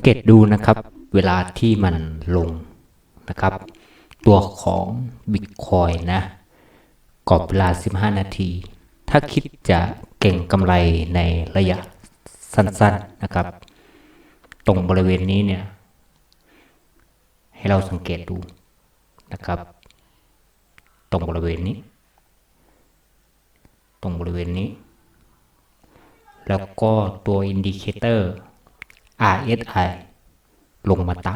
งเกตดูนะครับ เวลาที่มันลงนะครับ ตัวของ Bitcoin นะกรอบเวลา 15 นาที ถ้าคิดจะเก่งกำไรในระยะสั้นๆนะครับ ตรงบริเวณนี้เนี่ย ให้เราสังเกตดูนะครับ ตรงบริเวณนี้ ตรงบริเวณนี้ แล้วก็ตัวอินดิเคเตอร์ RSI ลงมาต่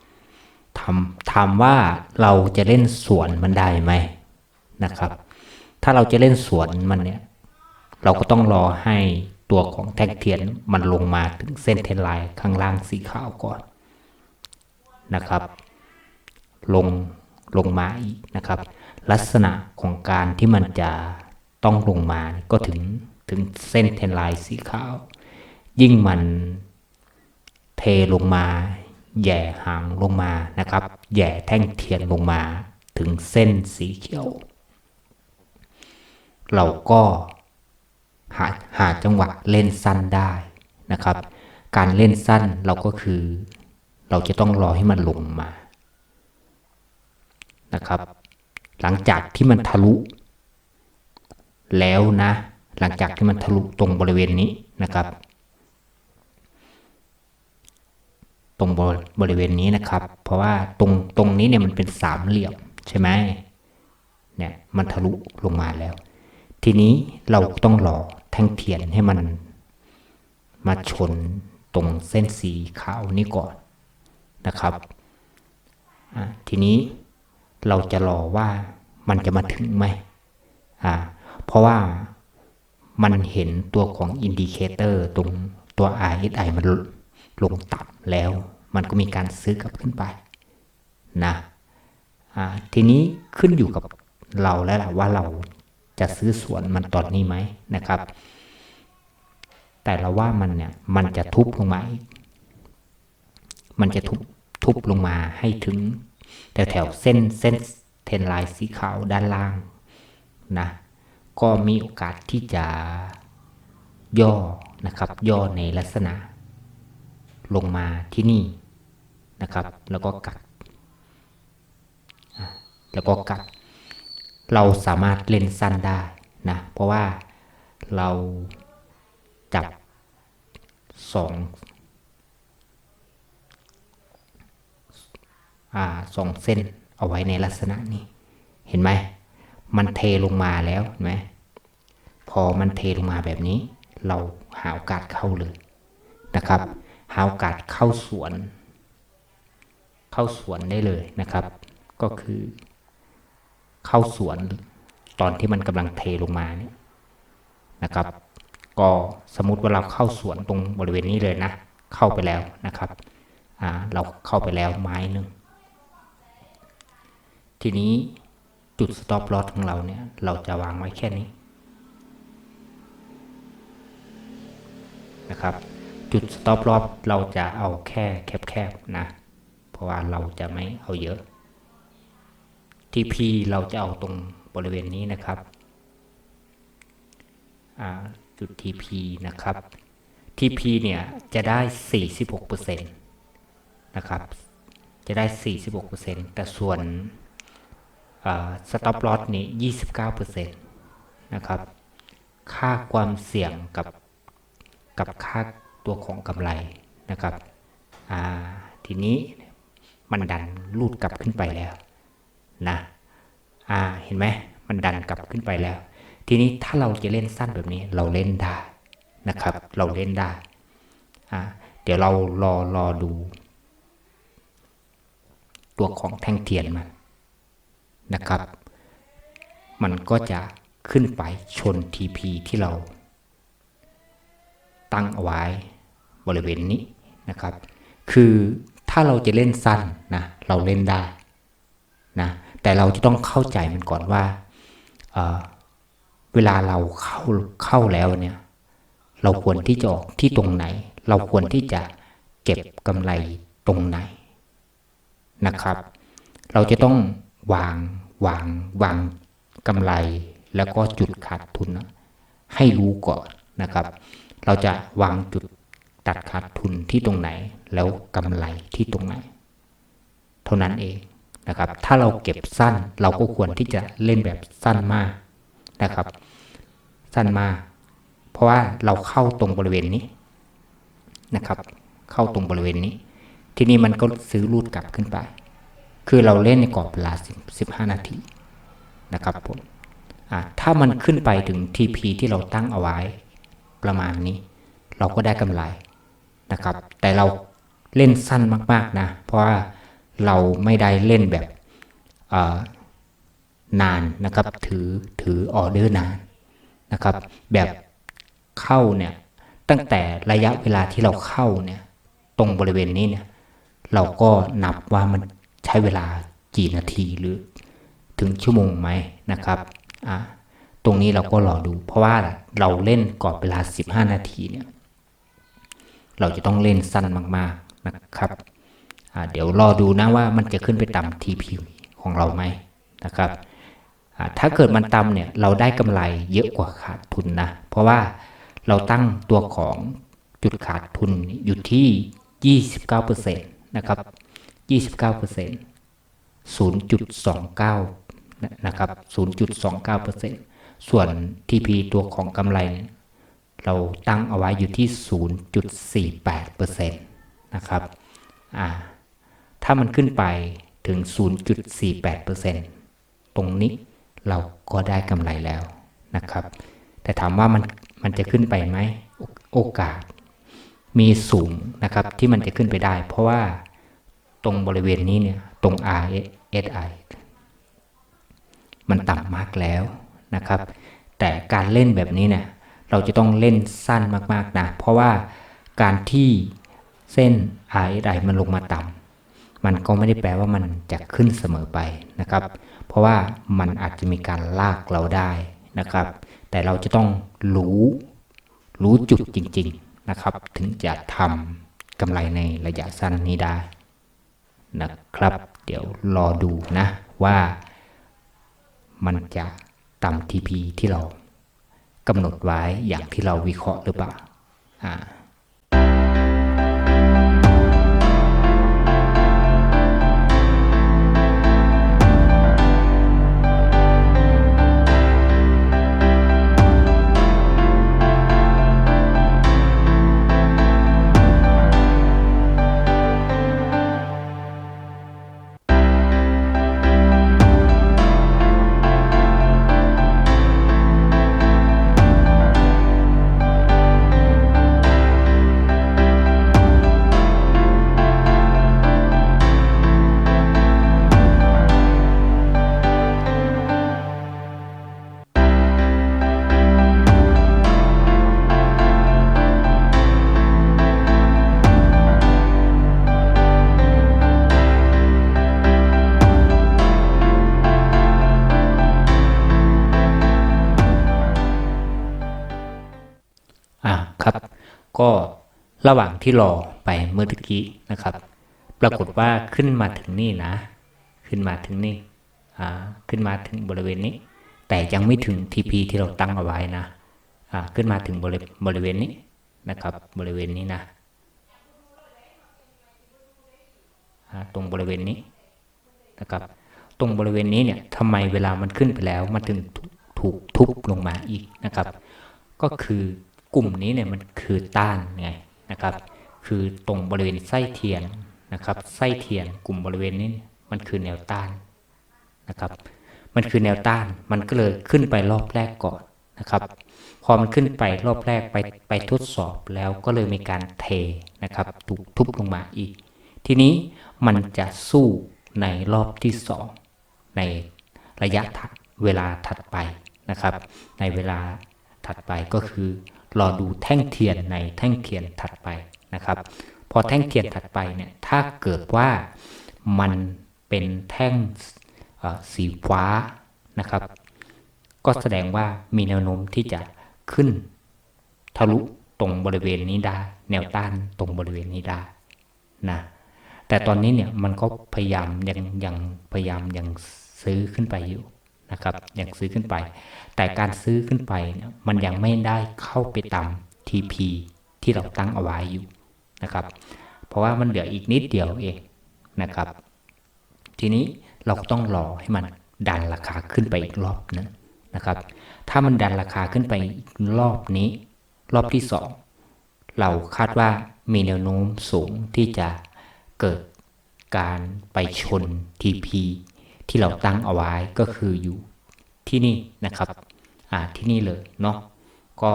ำถามถามว่าเราจะเล่นสวนมันได้ไหมนะครับ ถ้าเราจะเล่นสวนมันเนี่ย เราก็ต้องรอให้ตัวของแท่งเทียนมันลงมาถึงเส้นเทนไลน์ข้างล่างสีขาวก่อนนะครับ ลงลงมาอีกนะครับ ลักษณะของการที่มันจะต้องลงมาก็ถึงถึงเส้นเทนไลน์สีขาว ยิ่งมัน เทลงมาแย่หางลงมานะครับ แย่แท่งเทียนลงมา ถึงเส้นสีเขียว เราก็หาหาจังหวะเล่นสั้นได้นะครับ การเล่นสั้นเราก็คือ เราจะต้องรอให้มันลงมานะครับ หลังจากที่มันทะลุ แล้วนะ หลังจากที่มันทะลุตรงบริเวณนี้นะครับ ตรงบริเวณนี้นะครับ เพราะว่าตรงตรงนี้เนี่ยมันเป็นสามเหลี่ยมใช่ไหมเนี่ยมันทะลุลงมาแล้ว ทีนี้เราต้องรอแท่งเทียนให้มันมาชนตรงเส้นสีขาวนี้ก่อนนะครับ ทีนี้เราจะรอว่ามันจะมาถึงไหมอ่าเพราะว่ามันเห็นตัวของอินดิเคเตอร์ตรงตัว RSI มัน ลงต่ำแล้ว มันก็มีการซื้อกลับขึ้นไปนะทีนี้ขึ้นอยู่กับเราแล้วล่ะว่าเราจะซื้อส่วนมันตอนนี้ไหมนะครับ แต่เราว่ามันเนี่ยมันจะทุบลงมาอีกมันจะทุบทุบลงมาให้ถึงแถวแถวเส้นเส้นเทนไลน์สีขาวด้านล่างนะก็มีโอกาสที่จะย่อนะครับ ย่อในลักษณะ ลงมาที่นี่นะครับ แล้วก็กัดแล้วก็กัด เราสามารถเล่นสั้นได้นะเพราะว่าเราจับสองอ่าสองเส้นเอาไว้ในลักษณะนี้ เห็นไหม มันเทลงมาแล้วเห็นไหมพอมันเทลงมาแบบนี้ เราหาโอกาสเข้าเลยนะครับ หาโอกาสเข้าสวน เข้าสวนได้เลยนะครับ ก็คือ เข้าสวนตอนที่มันกำลังเทลงมาเนี่ยนะครับ ก็สมมติว่าเราเข้าสวนตรงบริเวณนี้เลยนะ เข้าไปแล้วนะครับอ่าเราเข้าไปแล้วไม้หนึ่งทีนี้จุด stop loss ของเราเนี่ย เราจะวางไว้แค่นี้นะครับ จุด stop loss เราจะเอาแค่แคบๆนะ เพราะว่าเราจะไม่เอาเยอะ TP เราจะเอาตรงบริเวณนี้นะครับจุด TP นะครับ TP เนี่ยจะได้ 46%นะครับ จะได้ 46%แต่ส่วนสต็อปลอสนี่29%นะครับ ค่าความเสี่ยงกับกับค่า ตัวของกำไรนะครับทีนี้มันดันลูดกลับขึ้นไปแล้วนะเห็นไหมมันดันกลับขึ้นไปแล้ว ทีนี้ถ้าเราจะเล่นสั้นแบบนี้เราเล่นได้นะครับ เราเล่นได้เดี๋ยวเรารอรอดู ตัวของแท่งเทียนมันนะครับ มันก็จะขึ้นไปชน TP ที่เราตั้งเอาไว้ บริเวณนี้นะครับ คือถ้าเราจะเล่นสั้นนะเราเล่นได้นะแต่เราจะต้องเข้าใจมันก่อนว่าเเวลาเราเข้าเข้าแล้วเนี่ย เราควรที่จะออกที่ตรงไหน เราควรที่จะเก็บกำไรตรงไหนนะครับ เราจะต้องวางวางวางกำไรแล้วก็จุดขาดทุนให้รู้ก่อนนะครับ เราจะวางจุด ตัดขาดทุนที่ตรงไหน แล้วกำไรที่ตรงไหน เท่านั้นเองนะครับ ถ้าเราเก็บสั้นเราก็ควรที่จะเล่นแบบสั้นมากนะครับ สั้นมาก เพราะว่าเราเข้าตรงบริเวณนี้นะครับ เข้าตรงบริเวณนี้ ที่นี้มันก็ซื้อรูดกลับขึ้นไป คือเราเล่นในกรอบเวลา10 15นาทีนะครับผมถ้ามันขึ้นไปถึง TP ที่เราตั้งเอาไว้ประมาณนี้ เราก็ได้กำไร นะครับ แต่เราเล่นสั้นมากๆนะ เพราะว่าเราไม่ได้เล่นแบบนานนะครับ ถือถือออเดอร์นานนะครับ แบบเข้าเนี่ยตั้งแต่ระยะเวลาที่เราเข้าเนี่ยตรงบริเวณนี้เนี่ยเราก็นับว่ามันใช้เวลากี่นาทีหรือถึงชั่วโมงไหมนะครับอ่าตรงนี้เราก็รอดู เพราะว่าเราเล่นกรอบเวลา 15 นาทีเนี่ย เราจะต้องเล่นสั้นมากๆนะครับเดี๋ยวรอดูนะว่ามันจะขึ้นไปต่ำ TP ของเราไหมนะครับถ้าเกิดมันต่ำเนี่ยเราได้กำไรเยอะกว่าขาดทุนนะ เพราะว่าเราตั้งตัวของจุดขาดทุนอยู่ที่ 29%นะครับ 29% 0.29 นะครับ 0.29%ส่วน TP ตัวของกำไร เราตั้งเอาไว้อยู่ที่ 0.48%นะครับถ้ามันขึ้นไปถึง 0.48%ตรงนี้เราก็ได้กำไรแล้วนะครับ แต่ถามว่ามันมันจะขึ้นไปไหมโอกาส มีสูงนะครับที่มันจะขึ้นไปได้ เพราะว่าตรงบริเวณนี้เนี่ยตรง RSI มันต่ำมากแล้วนะครับ แต่การเล่นแบบนี้เนี่ย เราจะต้องเล่นสั้นมากๆนะ เพราะว่าการที่เส้น RSI มันลงมาต่ำมันก็ไม่ได้แปลว่ามันจะขึ้นเสมอไปนะครับ เพราะว่ามันอาจจะมีการลากเราได้นะครับ แต่เราจะต้องรู้รู้จุดจริง ๆนะครับ ถึงจะทำกำไรในระยะสั้นนี้ได้นะครับ เดี๋ยวรอดูนะว่ามันจะต่ำ TP ที่เรา กำหนดไว้อย่างที่เราวิเคราะห์หรือเปล่า ก็ระหว่างที่รอไปเมื่อตะกี้นะครับ ปรากฏว่าขึ้นมาถึงนี่นะ ขึ้นมาถึงนี่อ่าขึ้นมาถึงบริเวณนี้ แต่ยังไม่ถึง TP ที่เราตั้งเอาไว้นะอ่าขึ้นมาถึงบริบริเวณนี้นะครับ บริเวณนี้นะตรงบริเวณนี้นะครับ ตรงบริเวณนี้เนี่ยทำไมเวลามันขึ้นไปแล้ว มันถึงถูกทุบลงมาอีกนะครับ ก็คือ กลุ่มนี้เนี่ยมันคือต้านไงนะครับ คือตรงบริเวณไส้เทียนนะครับ ไส้เทียนกลุ่มบริเวณนี้มันคือแนวต้านนะครับ มันคือแนวต้านมันก็เลยขึ้นไปรอบแรกก่อนนะครับ พอมันขึ้นไปรอบแรกไปไปทดสอบแล้วก็เลยมีการเทนะครับถูกทุบลงมาอีก ทีนี้มันจะสู้ในรอบที่สองในระยะถัดเวลาถัดไปนะครับ ในเวลาถัดไปก็คือ รอดูแท่งเทียนในแท่งเทียนถัดไปนะครับ พอแท่งเทียนถัดไปเนี่ยถ้าเกิดว่ามันเป็นแท่งเอ่อสีฟ้านะครับ ก็แสดงว่ามีแนวโน้มที่จะขึ้น ทะลุตรงบริเวณนี้ได้ แนวต้านตรงบริเวณนี้ได้นะแต่ตอนนี้เนี่ยมันก็พยายามยังยังพยายามยังซื้อขึ้นไปอยู่ นะครับยังซื้อขึ้นไป แต่การซื้อขึ้นไปเนี่ยมันยังไม่ได้เข้าไปตาม TP ที่เราตั้งเอาไว้อยู่นะครับ เพราะว่ามันเหลืออีกนิดเดียวเองนะครับ ทีนี้เราก็ต้องรอให้มันดันราคาขึ้นไปอีกรอบนึงนะครับ ถ้ามันดันราคาขึ้นไปอีกรอบนี้ รอบที่สองเราคาดว่ามีแนวโน้มสูงที่จะเกิดการไปชน TP ที่เราตั้งเอาไว้ก็คืออยู่ที่นี่นะครับอ่าที่นี่เลยเนาะก็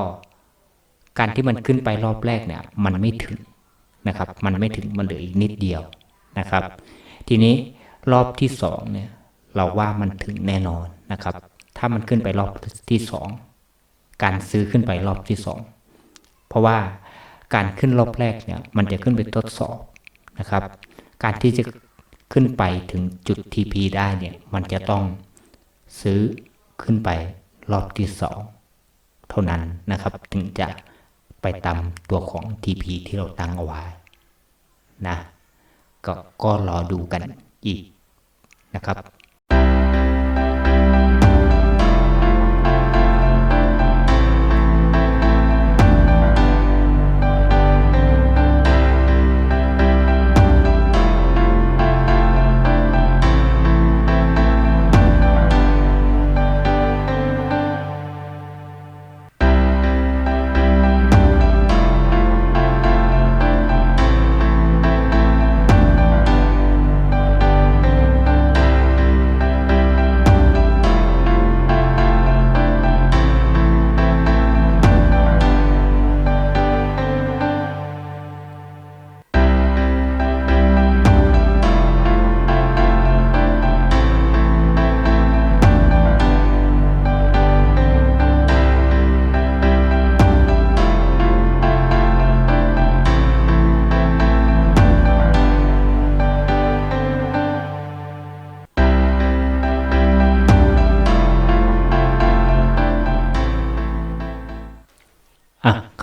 การที่มันขึ้นไปรอบแรกเนี่ย มันไม่ถึงนะครับ มันไม่ถึงมันเหลืออีกนิดเดียวนะครับ ทีนี้รอบที่สองเนี่ย เราว่ามันถึงแน่นอนนะครับ ถ้ามันขึ้นไปรอบที่สองการซื้อขึ้นไปรอบที่สองเพราะว่าการขึ้นรอบแรกเนี่ย มันจะขึ้นไปทดสอบนะครับ การที่จะ ขึ้นไปถึงจุด TP ได้เนี่ยมันจะต้องซื้อขึ้นไปรอบที่สองเท่านั้นนะครับ ถึงจะไปตามตัวของ TP ที่เราตั้งเอาไว้นะก็ก็รอดูกันอีกนะครับ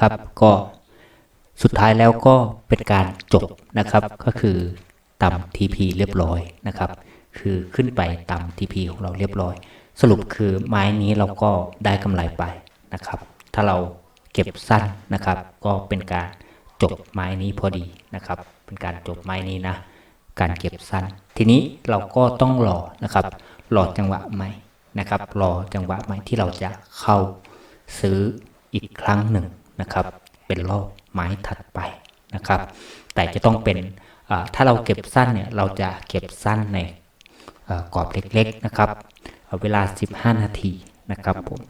อะครับ ก็สุดท้ายแล้วก็เป็นการจบนะครับ ก็คือตาม TP เรียบร้อยนะครับ คือขึ้นไปตาม TP ของเราเรียบร้อย สรุปคือไม้นี้เราก็ได้กำไรไปนะครับ ถ้าเราเก็บสั้นนะครับ ก็เป็นการจบไม้นี้พอดีนะครับ เป็นการจบไม้นี้นะ การเก็บสั้น ทีนี้เราก็ต้องรอนะครับ รอจังหวะใหม่นะครับ รอจังหวะใหม่ที่เราจะเข้าซื้ออีกครั้งหนึ่ง นะครับ เป็นรอบไม้ถัดไปนะครับ แต่จะต้องเป็นถ้าเราเก็บสั้นเนี่ยเราจะเก็บสั้นในกรอบเล็กๆนะครับ เวลา 15 นาทีนะครับผม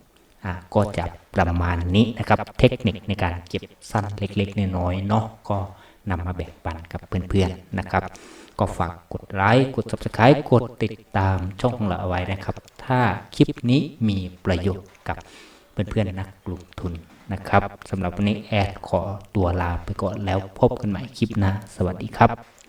ก็จะประมาณนี้นะครับ เทคนิคในการเก็บสั้นเล็กๆน้อยๆเนาะก็นำมาแบ่งปันกับเพื่อนๆนะครับ ก็ฝากกดไลค์กด subscribe กดติดตามช่องของเราเอาไว้นะครับ ถ้าคลิปนี้มีประโยชน์กับเพื่อนๆนักลงทุน นะครับสำหรับวันนี้แอดขอตัวลาไปก่อนแล้วพบกันใหม่คลิปหน้าสวัสดีครับ